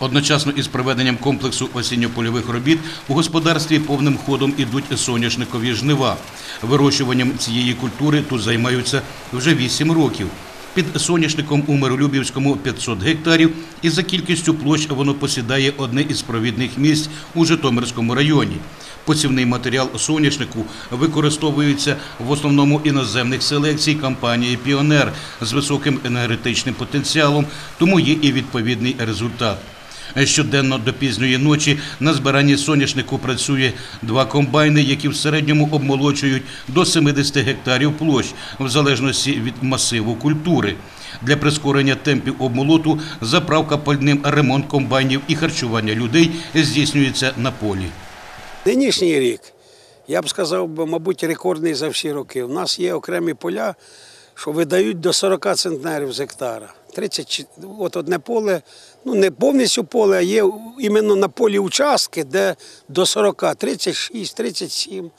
Одночасно із проведенням комплексу осінньо-польових робіт у господарстві повним ходом ідуть соняшникові жнива. Вирощуванням цієї культури тут займаються вже 8 років. Під соняшником у Миролюбівському 500 гектарів і за кількістю площ воно посідає одне із провідних місць у Житомирському районі. Посівний матеріал соняшнику використовується в основному іноземних селекцій компанії Піонер з високим енергетичним потенціалом, тому є і відповідний результат. Щоденно до пізньої ночі на збиранні соняшнику працює два комбайни, які в середньому обмолочують до 70 гектарів площ, в залежності від масиву культури. Для прискорення темпів обмолоту заправка пальним ремонт комбайнів і харчування людей здійснюється на полі. Нинішній рік, я б сказав, мабуть, рекордний за всі роки. У нас є окремі поля, що видають до 40 центнерів з гектара. 30, от одне поле, ну не повністю поле, а є іменно на полі участки, де до 40, 36, 37.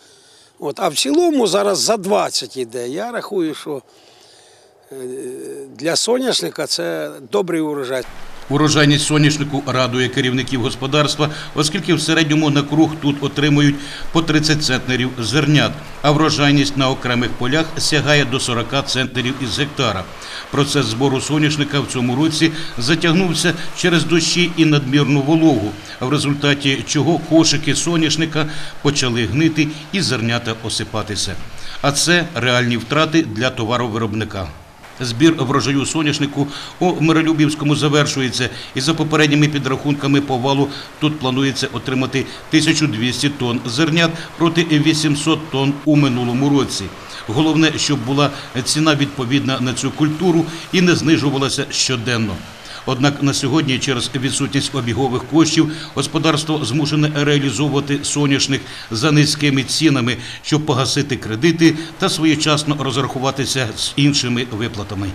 От, а в цілому зараз за 20 йде. Я рахую, що е, для соняшника це добрий урожай. Урожайність соняшнику радує керівників господарства, оскільки в середньому на круг тут отримують по 30 центнерів зернят, а врожайність на окремих полях сягає до 40 центнерів із гектара. Процес збору соняшника в цьому році затягнувся через дощі і надмірну вологу, в результаті чого кошики соняшника почали гнити і зернята осипатися. А це реальні втрати для товаровиробника. Збір врожаю соняшнику у Миролюбівському завершується, і за попередніми підрахунками по валу тут планується отримати 1200 тонн зернят проти 800 тонн у минулому році. Головне, щоб була ціна відповідна на цю культуру і не знижувалася щоденно. Однак на сьогодні через відсутність обігових коштів господарство змушене реалізовувати соняшних за низькими цінами, щоб погасити кредити та своєчасно розрахуватися з іншими виплатами.